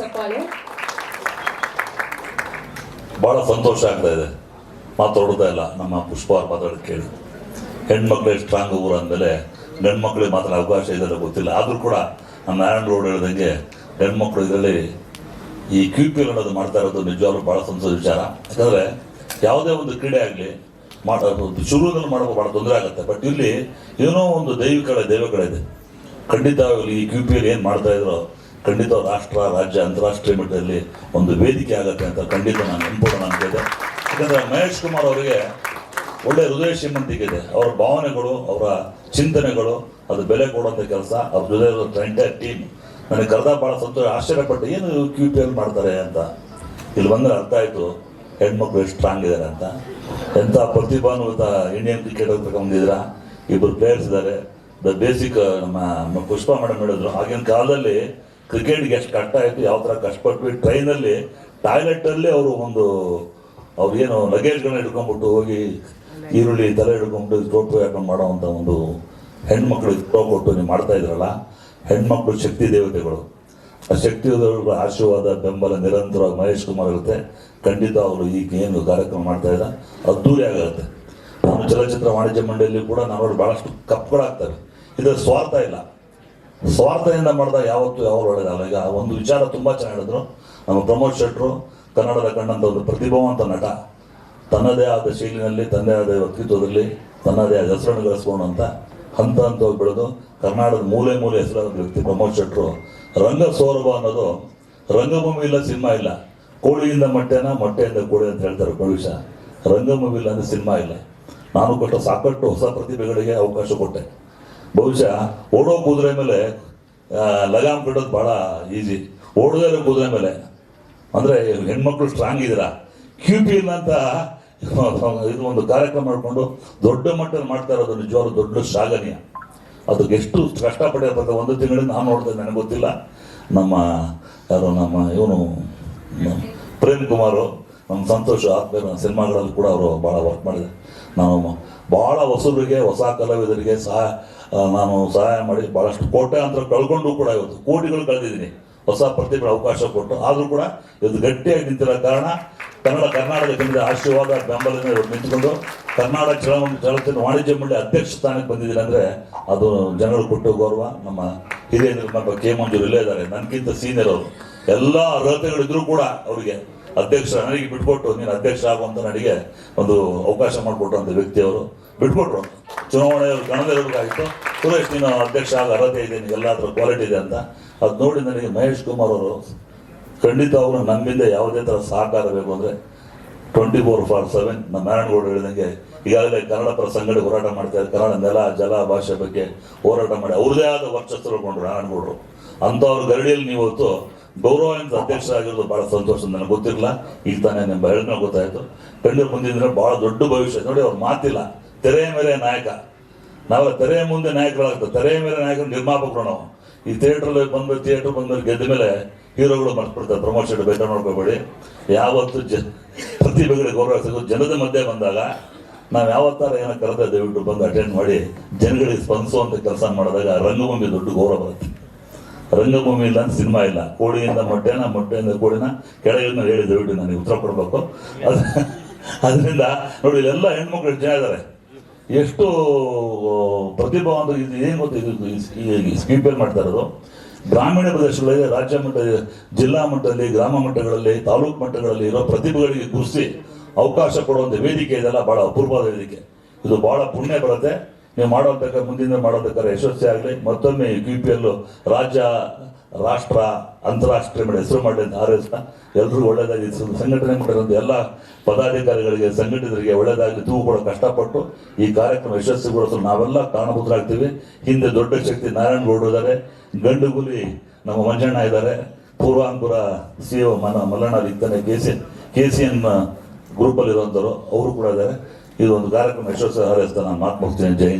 ಚಪ್ಪಾಳೆ ಬಹಳ ಸಂತೋಷ ಆಗ್ತಾ ಇದೆ. ಮಾತಾಡೋದೇ ಇಲ್ಲ, ನಮ್ಮ ಪುಷ್ಪ ಮಾತಾಡೋದು ಕೇಳಿ. ಹೆಣ್ಮಕ್ಳೇ ಸ್ಟ್ರಾಂಗ್ ಊರು ಅಂದಮೇಲೆ ಗಂಡ್ಮಕ್ಳಿಗೆ ಮಾತ್ರ ಅವಕಾಶ ಇದೆಲ್ಲ ಗೊತ್ತಿಲ್ಲ. ಆದರೂ ಕೂಡ ನಮ್ಮ ನಾರಾಯಣ ರೋಡ್ ಹೇಳ್ದಂಗೆ ಹೆಣ್ಮಕ್ಳು ಇದರಲ್ಲಿ ಈ ಕ್ಯೂ ಪಿ ಎಲ್ ಅನ್ನೋದು ಮಾಡ್ತಾ ಇರೋದು ನಿಜವಾಗ್ಲೂ ಭಾಳ ಸಂತೋಷ ವಿಚಾರ. ಯಾಕಂದರೆ ಯಾವುದೇ ಒಂದು ಕ್ರೀಡೆ ಆಗಲಿ ಮಾಡೋದು ಶುರುವಿನಲ್ಲಿ ಮಾಡೋದು ಭಾಳ ತೊಂದರೆ ಆಗುತ್ತೆ. ಬಟ್ ಇಲ್ಲಿ ಏನೋ ಒಂದು ದೈವಿಕಳೆ ದೈವಗಳಿದೆ. ಖಂಡಿತವಾಗಲಿ ಈ ಕ್ಯೂ ಪಿ ಎಲ್ ಏನು ಮಾಡ್ತಾ ಇದ್ರು ಖಂಡಿತ ರಾಷ್ಟ್ರ, ರಾಜ್ಯ, ಅಂತಾರಾಷ್ಟ್ರೀಯ ಮಟ್ಟದಲ್ಲಿ ಒಂದು ವೇದಿಕೆ ಆಗತ್ತೆ ಅಂತ ಖಂಡಿತ ನಾನು ಸಂಪೂರ್ಣ ಅಂತಿದೆ ಯಾಕಂದ್ರೆ ಮಹೇಶ್ ಕುಮಾರ್ ಅವರಿಗೆ ಒಳ್ಳೆ ಹೃದಯ ಶ್ರೀಮಂತಿಕೆ ಇದೆ. ಅವರ ಭಾವನೆಗಳು, ಅವರ ಚಿಂತನೆಗಳು, ಅದು ಬೆಲೆ ಕೊಡುವಂಥ ಕೆಲಸ, ಅವ್ರ ಜೊತೆ ಎಂಟೈರ್ ಟೀಮ್ ನನಗೆ ಕರೆದ ಭಾಳ ಸಂತೋಷ, ಆಶ್ಚರ್ಯಪಟ್ಟು ಏನು ಕ್ಯೂ ಪಿ ಎಲ್ ಮಾಡ್ತಾರೆ ಅಂತ. ಇಲ್ಲಿ ಬಂದ್ರೆ ಅರ್ಥ ಆಯಿತು, ಹೆಣ್ಮಕ್ಳು ಎಷ್ಟು ಸ್ಟ್ರಾಂಗ್ ಇದ್ದಾರೆ ಅಂತ. ಎಂಥ ಪ್ರತಿಭಾನ್ವಿತ ಇಂಡಿಯನ್ ಕ್ರಿಕೆಟ್ ಬಂದಿದ್ದೀರಾ ಇಬ್ಬರು ಪ್ಲೇಯರ್ಸ್ ಇದ್ದಾರೆ ದ ಬೇಸಿಕ್ ನಮ್ಮ ಪುಷ್ಪ ಮೇಡಮ್ ಹೇಳಿದ್ರು. ಆಗಿನ ಕಾಲದಲ್ಲಿ ಕ್ರಿಕೆಟ್ಗೆ ಎಷ್ಟು ಕಷ್ಟ ಆಯಿತು, ಯಾವ ಥರ ಕಷ್ಟಪಟ್ವಿ. ಟ್ರೈನಲ್ಲಿ ಟಾಯ್ಲೆಟಲ್ಲಿ ಅವರು ಒಂದು, ಅವ್ರು ಏನು ಲಗೇಜ್ಗಳನ್ನ ಹಿಡ್ಕೊಂಡ್ಬಿಟ್ಟು ಹೋಗಿ, ಈರುಳ್ಳಿ ತಲೆ ಹಿಡ್ಕೊಂಡ್ಬಿಟ್ಟು ತೋಟ ಹಾಕೊಂಡು ಮಾಡೋವಂಥ ಒಂದು ಹೆಣ್ಮಕ್ಳು ಇಟ್ಕೊ ಕೊಟ್ಟು ನೀವು ಮಾಡ್ತಾ ಇದ್ರಲ್ಲ, ಹೆಣ್ಮಕ್ಳು ಶಕ್ತಿ ದೇವತೆಗಳು. ಆ ಶಕ್ತಿ ದೇವತೆಗಳ ಆಶೀರ್ವಾದ, ಬೆಂಬಲ ನಿರಂತರವಾಗಿ ಮಹೇಶ್ ಕುಮಾರ್ ಇರುತ್ತೆ. ಖಂಡಿತ ಅವರು ಈಗ ಏನು ಕಾರ್ಯಕ್ರಮ ಮಾಡ್ತಾ ಇಲ್ಲ ಅದ್ದೂರಿ ಆಗುತ್ತೆ. ನಮ್ಮ ಚಲನಚಿತ್ರ ವಾಣಿಜ್ಯ ಮಂಡಳಿಯಲ್ಲಿ ಕೂಡ ನಾವು ಭಾಳಷ್ಟು ಕಪ್ಗಳಾಗ್ತವೆ. ಇದರ ಸ್ವಾರ್ಥ ಇಲ್ಲ. ಸ್ವಾರ್ಥದಿಂದ ಮಾಡಿದಾಗ ಯಾವತ್ತೂ ಯಾವ ಒಳ್ಳೇದಲ್ಲ. ಈಗ ಒಂದು ವಿಚಾರ ತುಂಬ ಚೆನ್ನಾಗಿ ಹೇಳಿದ್ರು. ನಮ್ಮ ಪ್ರಮೋದ್ ಶೆಟ್ರು, ಕನ್ನಡದ ಕಂಡಂಥ ಒಂದು ಪ್ರತಿಭಾವಂತ ನಟ. ತನ್ನದೇ ಆದ ಶೈಲಿನಲ್ಲಿ, ತನ್ನದೇ ಆದ ವ್ಯಕ್ತಿತ್ವದಲ್ಲಿ, ತನ್ನದೇ ಆದ ಹೆಸರನ್ನು ಗಳಿಸ್ಕೊಂಡಂತ ಹಂತ ಹಂತವಾಗಿ ಬೆಳೆದು ಕರ್ನಾಟಕದ ಮೂಲೆ ಮೂಲೆ ಹೆಸರಾದ ವ್ಯಕ್ತಿ ಪ್ರಮೋದ್ ಶೆಟ್ರು. ರಂಗ ಸೌರಭ ಅನ್ನೋದು ರಂಗಭೂಮಿ ಇಲ್ಲ, ಸಿನಿಮಾ ಇಲ್ಲ. ಕೋಳಿಯಿಂದ ಮೊಟ್ಟೆನ, ಮೊಟ್ಟೆಯಿಂದ ಕೋಳಿ ಅಂತ ಹೇಳ್ತಾರೆ ಭವಿಷ್ಯ ರಂಗಭೂಮಿ ಇಲ್ಲ ಅಂದರೆ ಸಿನಿಮಾ ಇಲ್ಲ. ನಾನು ಕೊಟ್ಟ ಸಾಕಷ್ಟು ಹೊಸ ಪ್ರತಿಭೆಗಳಿಗೆ ಅವಕಾಶ ಕೊಟ್ಟೆ. ಬಹುಶಃ ಓಡೋ ಕುದುರೆ ಮೇಲೆ ಲಗಾಮ್ ಬಿಡೋದು ಭಾಳ ಈಸಿ. ಓಡದೇ ಇರೋ ಕುದುರೆ ಮೇಲೆ. ಅಂದರೆ ಹೆಣ್ಮಕ್ಳು ಸ್ಟ್ರಾಂಗ್ ಇದ್ದೀರಾ? ಕ್ಯೂ ಪಿ ಎಲ್ ಅಂತ ಇದು ಒಂದು ಕಾರ್ಯಕ್ರಮ ಮಾಡಿಕೊಂಡು ದೊಡ್ಡ ಮಟ್ಟದಲ್ಲಿ ಮಾಡ್ತಾ ಇರೋದು ನಿಜವಾದ ದೊಡ್ಡ ಶ್ಲಾಘನೀಯ. ಅದಕ್ಕೆ ಎಷ್ಟು ಕಷ್ಟಪಟ್ಟಿರ್ಬೇಕು ಒಂದು ತಿಂಗಳಿಂದ ನಾನು ನೋಡ್ತೇನೆ ನನಗೆ ಗೊತ್ತಿಲ್ಲ. ನಮ್ಮ ಯಾರು ನಮ್ಮ ಇವನು ಪ್ರೇಮ್ ಕುಮಾರು ನಮ್ಮ ಸಂತೋಷ ಆತ್ಮೀಯ ಸಿನಿಮಾಗಳಲ್ಲಿ ಕೂಡ ಅವರು ಭಾಳ ವರ್ಕ್ ಮಾಡಿದೆ ನಾನು ಭಾಳ ಹೊಸಬರಿಗೆ, ಹೊಸ ಕಲಾವಿದರಿಗೆ ಸಹ ನಾನು ಸಹಾಯ ಮಾಡಿ ಭಾಳಷ್ಟು ಕೋಟೆ ಅಂತ ಕಳ್ಕೊಂಡು ಕೂಡ ಇವತ್ತು, ಕೋಟಿಗಳು ಕಳೆದಿದ್ದೀನಿ. ಹೊಸ ಪ್ರತಿಭೆ ಅವಕಾಶ ಕೊಟ್ಟು, ಆದರೂ ಕೂಡ ಇವತ್ತು ಗಟ್ಟಿಯಾಗಿ ನಿಂತಿರೋ ಕಾರಣ ಕನ್ನಡ, ಕರ್ನಾಟಕ ಜನರ ಆಶೀರ್ವಾದ, ಬೆಂಬಲದಿಂದ ಇವರು ನಿಂತ್ಕೊಂಡು ಕರ್ನಾಟಕ ಚಳ ಚಲನಚಿತ್ರ ವಾಣಿಜ್ಯ ಮಂಡಳಿ ಅಧ್ಯಕ್ಷ ಸ್ಥಾನಕ್ಕೆ ಬಂದಿದ್ದೀನಿ ಅಂದರೆ ಅದು ಜನರು ಕೊಟ್ಟು ಗೌರವ. ನಮ್ಮ ಹಿರಿಯ ನಿರ್ಮಾಪಕ ಕೆ ಮಂಜೂರು ಇಲ್ಲೇ ಇದ್ದಾರೆ. ನನಗಿಂತ ಸೀನಿಯರ್ ಅವರು. ಎಲ್ಲ ಅರ್ಹತೆಗಳಿದ್ರು ಕೂಡ ಅವರಿಗೆ ಅಧ್ಯಕ್ಷ ನನಗೆ ಬಿಟ್ಕೊಟ್ಟು ನೀನು ಅಧ್ಯಕ್ಷ ಆಗುವಂತ ನನಗೆ ಒಂದು ಅವಕಾಶ ಮಾಡಿಕೊಟ್ರು ವ್ಯಕ್ತಿ ಅವರು ಬಿಟ್ಕೊಟ್ರು. ಚುನಾವಣೆ ಕಣದಲ್ಲಿರಬೇಕಾಗಿತ್ತು ಸುರೇಶ್, ನೀನು ಅಧ್ಯಕ್ಷ ಆಗ ಅರ್ಹತೆ ಇದೆ, ನಿನಗೆ ಎಲ್ಲ ಹತ್ರ ಕ್ವಾಲಿಟಿ ಇದೆ ಅಂತ. ಅದು ನೋಡಿ ನನಗೆ ಮಹೇಶ್ ಕುಮಾರ್ ಅವರು ಖಂಡಿತ ಅವರು ನಮ್ಮಿಂದ ಯಾವುದೇ ಥರ ಸಹಕಾರ ಬೇಕು ಅಂದರೆ ಟ್ವೆಂಟಿ ಫೋರ್ ಫಾರ್ ಸೆವೆನ್ ನಮ್ಮ ನಾರಾಯಣಗೌಡ ಹೇಳಿದಂಗೆ ಈಗಾಗಲೇ ಕನ್ನಡ ಪರ ಸಂಘಟನೆ ಹೋರಾಟ ಮಾಡ್ತಾರೆ ಕನ್ನಡ ನೆಲ, ಜಲ ಭಾಷೆ ಬಗ್ಗೆ ಹೋರಾಟ ಮಾಡಿ ಅವ್ರದೇ ಆದ ವರ್ಚಸ್ಸು ನಾರಾಯಣ ನಾರಾಯಣಗೌಡರು. ಅಂಥವ್ರ ಗರಡಿಯಲ್ಲಿ ನೀವು ಇವತ್ತು ಅಧ್ಯಕ್ಷ ಆಗಿರೋದು ಭಾಳ ಸಂತೋಷ ನನಗೆ ಗೊತ್ತಿರಲಿಲ್ಲ. ಈಗ ತಾನೇ ನಿಮ್ಮ ಹೇಳಿದ್ಮೇಲೆ ಗೊತ್ತಾಯಿತು. ಕಂಡು ಮುಂದಿನ ಭಾಳ ದೊಡ್ಡ ಭವಿಷ್ಯ. ನೋಡಿ ಅವ್ರ ಮಾತಿಲ್ಲ. ತೆರೆಯ ಮೇಲೆ ನಾಯಕ. ನಾವು ತೆರೆಯ ಮುಂದೆ ನಾಯಕರಾಗ್ತದೆ ತೆರೆಯ ಮೇಲೆ ನಾಯಕರು ನಿರ್ಮಾಪಕರು ನಾವು. ಈ ಥಿಯೇಟ್ರಲ್ಲಿ ಬಂದ್ಮೇಲೆ ಥಿಯೇಟ್ರ್ ಬಂದ್ಮೇಲೆ ಗೆದ್ದ ಮೇಲೆ ಹೀರೋಗಳು ಮಾಡ್ಬಿಡ್ತಾರೆ ಪ್ರಮೋಷನ್ ಬೇಕಾದ್ರೆ ನೋಡ್ಕೋಬೇಡಿ ಯಾವತ್ತು ಜ ಪ್ರತಿಭೆಗಳಿಗೆ ಗೌರವ ಸಿಗೋದು ಜನದ ಮಧ್ಯೆ ಬಂದಾಗ ನಾವು ಯಾವತ್ತಾರ ಏನೋ ಕರೆದ ದಯವಿಟ್ಟು ಬಂದು ಅಟೆಂಡ್ ಮಾಡಿ. ಜನಗಳಿಗೆ ಸ್ಪಂದಿಸುವಂಥ ಕೆಲಸ ಮಾಡಿದಾಗ ರಂಗಭೂಮಿ ದೊಡ್ಡ ಗೌರವ ಬರುತ್ತೆ. ರಂಗಭೂಮಿ ಇಲ್ಲ ಅಂತ ಸಿನಿಮಾ ಇಲ್ಲ. ಕೋಳಿಯಿಂದ ಮೊಟ್ಟೆನ ಮೊಟ್ಟೆಯಿಂದ ಕೋಳಿನ ಕೆಳಗಿನ ಹೇಳಿ ದಯವಿಟ್ಟು ನನಗೆ ಉತ್ತರ ಕೊಡಬೇಕು. ಅದು, ಅದರಿಂದ ನೋಡಿ, ಇಲ್ಲೆಲ್ಲ ಹೆಣ್ಮಕ್ಳು ಜನ ಇದ್ದಾರೆ. ಎಷ್ಟು ಪ್ರತಿಭಾವಂತ ಇದು ಏನು ಗೊತ್ತು, ಇದು ಸ್ಕೀಮ್ ಪೇಲ್ ಮಾಡ್ತಾ ಇರೋದು? ಗ್ರಾಮೀಣ ಪ್ರದೇಶಗಳಲ್ಲಿ, ರಾಜ್ಯ ಮಟ್ಟ, ಜಿಲ್ಲಾ ಮಟ್ಟದಲ್ಲಿ, ಗ್ರಾಮ ಮಟ್ಟಗಳಲ್ಲಿ, ತಾಲೂಕು ಮಟ್ಟಗಳಲ್ಲಿ ಇರೋ ಪ್ರತಿಭೆಗಳಿಗೆ ಗುರುಸಿ ಅವಕಾಶ ಕೊಡುವಂಥ ವೇದಿಕೆ ಇದೆಲ್ಲ ಭಾಳ ಅಪೂರ್ವವಾದ ವೇದಿಕೆ. ಇದು ಭಾಳ ಪುಣ್ಯ ಬರುತ್ತೆ. ನೀವು ಮಾಡೋದಕ್ಕೆ ಮುಂದಿನ ಮಾಡೋದಕ್ಕಾದ್ರೆ ಯಶಸ್ವಿ ಆಗಲಿ. ಮತ್ತೊಮ್ಮೆ ಯು ಪಿ ಎಲ್ ರಾಜ್ಯ, ರಾಷ್ಟ್ರ, ಅಂತಾರಾಷ್ಟ್ರೀಯ ಮೇಲೆ ಹೆಸರು ಮಾಡಿ ಅಂತ ಒಳ್ಳೆಯದಾಗಿ ಒಳ್ಳೇದಾಗಿ ಸಂಘಟನೆ ಮಾಡಿರೋದು ಎಲ್ಲ ಪದಾಧಿಕಾರಿಗಳಿಗೆ, ಸಂಘಟಿತರಿಗೆ ಒಳ್ಳೇದಾಗಿ ತೂಗು ಕೂಡ ಕಷ್ಟಪಟ್ಟು ಈ ಕಾರ್ಯಕ್ರಮ ಯಶಸ್ವಿಗೊಳಿಸಲು ನಾವೆಲ್ಲ ಕಾರಣಭೂತರಾಗ್ತೀವಿ. ಹಿಂದೆ ದೊಡ್ಡ ಶಕ್ತಿ ನಾರಾಯಣ ಗೌಡ ಇದ್ದಾರೆ. ಗಂಡುಗುಲಿ ನಮ್ಮ ಮಂಜಣ್ಣ ಇದ್ದಾರೆ. ಪೂರ್ವಾಂಕುರ ಸಿ ಒ ಮನ ಮಲ್ಲಣ್ಣ ಇದ್ದಾನೆ. K C K C N ಗ್ರೂಪಲ್ಲಿರುವಂಥವರು. ಅವರು ಕೂಡ ಇದ್ದಾರೆ. ಇದು ಒಂದು ಕಾರ್ಯಕ್ರಮ ಯಶಸ್ವಿ ಹಾರೈಸ್ತಾ ನಾನು ಮಾತು ಮುಗ್ತೀನಿ ಜೈ